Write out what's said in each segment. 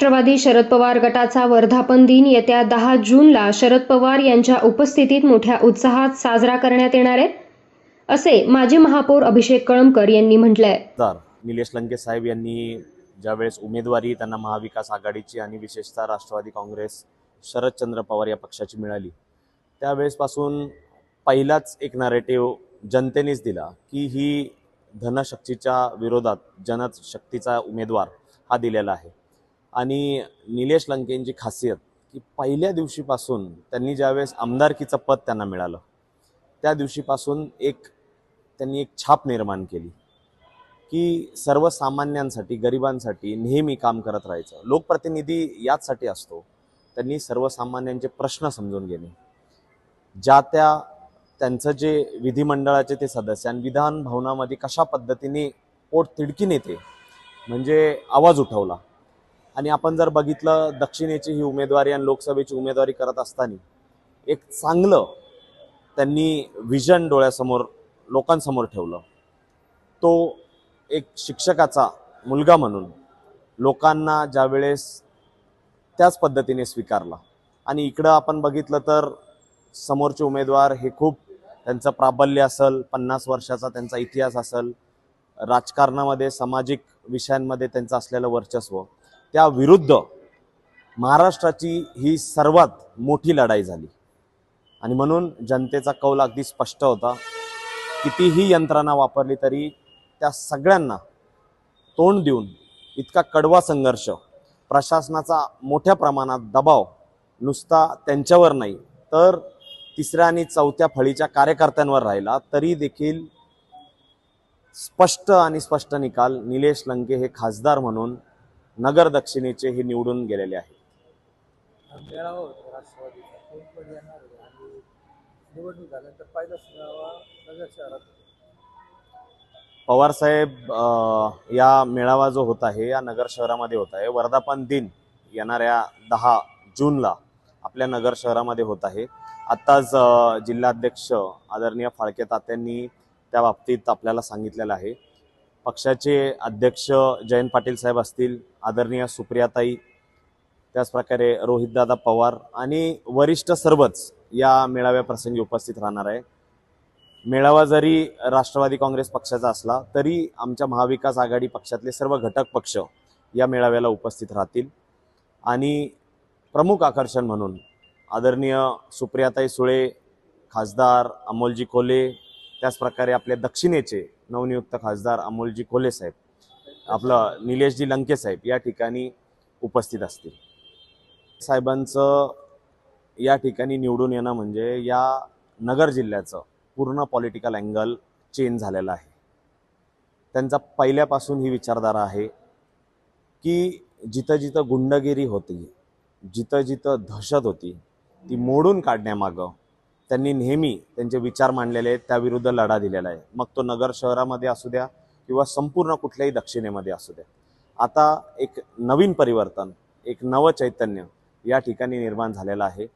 राष्ट्रवादी शरद पवार गटाचा वर्धापन दिन येत्या दहा जूनला शरद पवार यांच्या उपस्थितीत मोठ्या उत्साहात साजरा करण्यात येणार आहे. असे माजी महापौर अभिषेक कळमकर यांनी म्हटलंय. निलेश लंके साहेब यांनी ज्यावेळेस उमेदवारी त्यांना महाविकास आघाडीची आणि विशेषतः राष्ट्रवादी काँग्रेस शरदचंद्र पवार या पक्षाची मिळाली. त्यावेळेसपासून पहिलाच एक नरेटिव्ह जनतेनेच दिला की ही धनशक्तीच्या विरोधात जनशक्तीचा उमेदवार हा दिलेला आहे. आणि निलेश लंकेंची खासियत की पहिल्या दिवशीपासून त्यांनी ज्यावेळेस आमदारकीचं पद त्यांना मिळालं त्या दिवशीपासून एक त्यांनी एक छाप निर्माण केली की सर्वसामान्यांसाठी गरिबांसाठी नेहमी काम करत राहायचं. लोकप्रतिनिधी याचसाठी असतो. त्यांनी सर्वसामान्यांचे प्रश्न समजून घेणे. ज्या त्या त्यांचं जे विधिमंडळाचे ते सदस्य आणि विधान भवनामध्ये कशा पद्धतीने पोट तिडकी नेते म्हणजे आवाज उठवला. आणि आपण जर बघितलं दक्षिणेची ही उमेदवारी आणि लोकसभेची उमेदवारी करत असताना एक चांगलं त्यांनी विजन डोळ्यासमोर लोकांसमोर ठेवलं. तो एक शिक्षकाचा मुलगा म्हणून लोकांना ज्यावेळेस त्याच पद्धतीने स्वीकारला. आणि इकडं आपण बघितलं तर समोरचे उमेदवार हे खूप त्यांचं प्राबल्य असेल पन्नास वर्षाचा त्यांचा इतिहास असेल राजकारणामध्ये सामाजिक विषयांमध्ये त्यांचं असलेलं वर्चस्व. त्या विरुद्ध महाराष्ट्राची ही सर्वात मोठी लढाई झाली. आणि म्हणून जनतेचा कौल अगदी स्पष्ट होता. कितीही यंत्रणा वापरली तरी त्या सगळ्यांना तोंड देऊन इतका कडवा संघर्ष प्रशासनाचा मोठ्या प्रमाणात दबाव नुसता त्यांच्यावर नाही तर तिसऱ्या आणि चौथ्या फळीच्या कार्यकर्त्यांवर राहिला तरी देखील स्पष्ट आणि स्पष्ट निकाल निलेश लंके हे खासदार म्हणून नगर दक्षिणेचे हे निवडून गेलेले आहेत. आहे पवारसाहेब या मेळावा जो होत आहे या नगर शहरामध्ये होत आहे वर्धापन दिन येणाऱ्या दहा जूनला आपल्या नगर शहरामध्ये होत आहे. आत्ताच जिल्हाध्यक्ष आदरणीय फाळके तात्यांनी त्या बाबतीत आपल्याला सांगितलेलं आहे. पक्षाचे अध्यक्ष जयंत पाटील साहेब असतील आदरणीय सुप्रियाताई त्याचप्रकारे रोहितदादा पवार आणि वरिष्ठ सर्वच या मेळाव्याप्रसंगी उपस्थित राहणार आहे. मेळावा जरी राष्ट्रवादी काँग्रेस पक्षाचा असला तरी आमच्या महाविकास आघाडी पक्षातले सर्व घटक पक्ष या मेळाव्याला उपस्थित राहतील. आणि प्रमुख आकर्षण म्हणून आदरणीय सुप्रियाताई सुळे खासदार अमोलजी कोले त्याचप्रकारे आपल्या दक्षिणेचे नवनियुक्त खासदार अमोलजी कोले साहेब आपलं निलेशजी लंके साहेब या ठिकाणी उपस्थित असतील. साहेबांचं या ठिकाणी निवडून येणं म्हणजे या नगर जिल्ह्याचं पूर्ण पॉलिटिकल अँगल चेंज झालेला आहे. त्यांचा पहिल्यापासून ही विचारधारा आहे की जिथं जिथं गुंडगिरी होती जिथं जिथं दहशत होती ती मोडून काढण्यामागं त्यांनी नेहमी त्यांचे विचार मांडलेले आहेत त्याविरुद्ध लढा दिलेला आहे. मग तो नगर शहरामध्ये असू द्या किंवा संपूर्ण कुठल्याही दक्षिणेमध्ये असू द्या. आता एक नवीन परिवर्तन एक नवं चैतन्य या ठिकाणी निर्माण झालेलं आहे.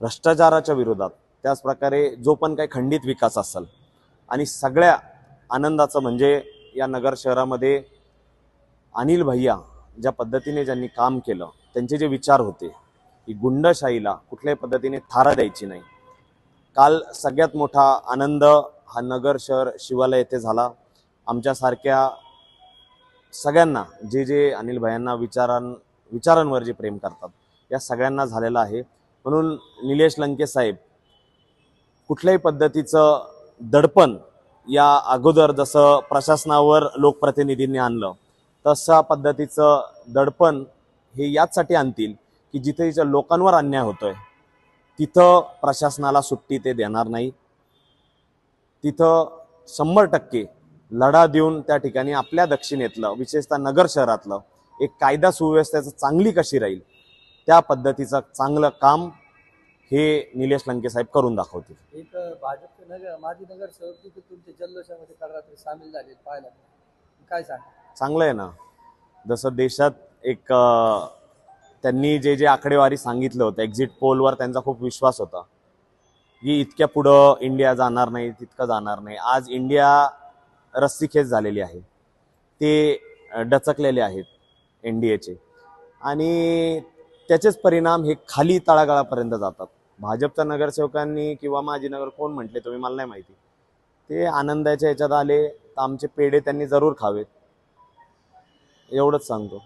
भ्रष्टाचाराच्या विरोधात त्याचप्रकारे जो पण काही खंडित विकास असेल आणि सगळ्या आनंदाचं म्हणजे या नगर शहरामध्ये अनिल भैया ज्या पद्धतीने ज्यांनी काम केलं त्यांचे जे विचार होते की गुंडशाहीला कुठल्याही पद्धतीने थारा द्यायची नाही. काल सगळ्यात मोठा आनंद हा नगर शहर शिवालय येथे झाला. आमच्यासारख्या सगळ्यांना जे जे अनिल भैयांना विचारां विचारांवर जे प्रेम करतात या सगळ्यांना झालेलं आहे. म्हणून निलेश लंके साहेब कुठल्याही पद्धतीचं दडपण या अगोदर जसं प्रशासनावर लोकप्रतिनिधींनी आणलं तशा पद्धतीचं दडपण हे याचसाठी आणतील की जिथे जिथे लोकांवर अन्याय होतोय तिथं प्रशासनाला सुट्टी ते देणार नाही. तिथं शंभर टक्के लढा देऊन त्या ठिकाणी आपल्या दक्षिणेतलं विशेषतः नगर शहरातलं एक कायदा सुव्यवस्थेचं चांगली कशी राहील त्या पद्धतीचं चांगलं काम हे निलेश लंके साहेब करून दाखवतील. एक भाजपचे नगर माजी नगर तुमच्या जल्लोषामध्ये काल रात्री सामील झाले पाहायला. काय सांगा? चांगलं आहे ना. जसं देशात एक त्यांनी जे जे आकडेवारी सांगितलं होतं एक्झिट पोलवर त्यांचा खूप विश्वास होता की इतक्या पुढं इंडिया जाणार नाही तितकं जाणार नाही. आज इंडिया रस्सीखेच झालेली आहे. ते डचकलेले आहेत एन डी एचे आणि त्याचेच परिणाम हे खाली तळागाळापर्यंत जातात. भाजपच्या नगरसेवकांनी किंवा माजी नगर कोण म्हटले तुम्ही मला नाही माहिती. ते आनंदाच्या ह्याच्यात आले तर आमचे पेढे त्यांनी जरूर खावेत. एवढंच सांगतो.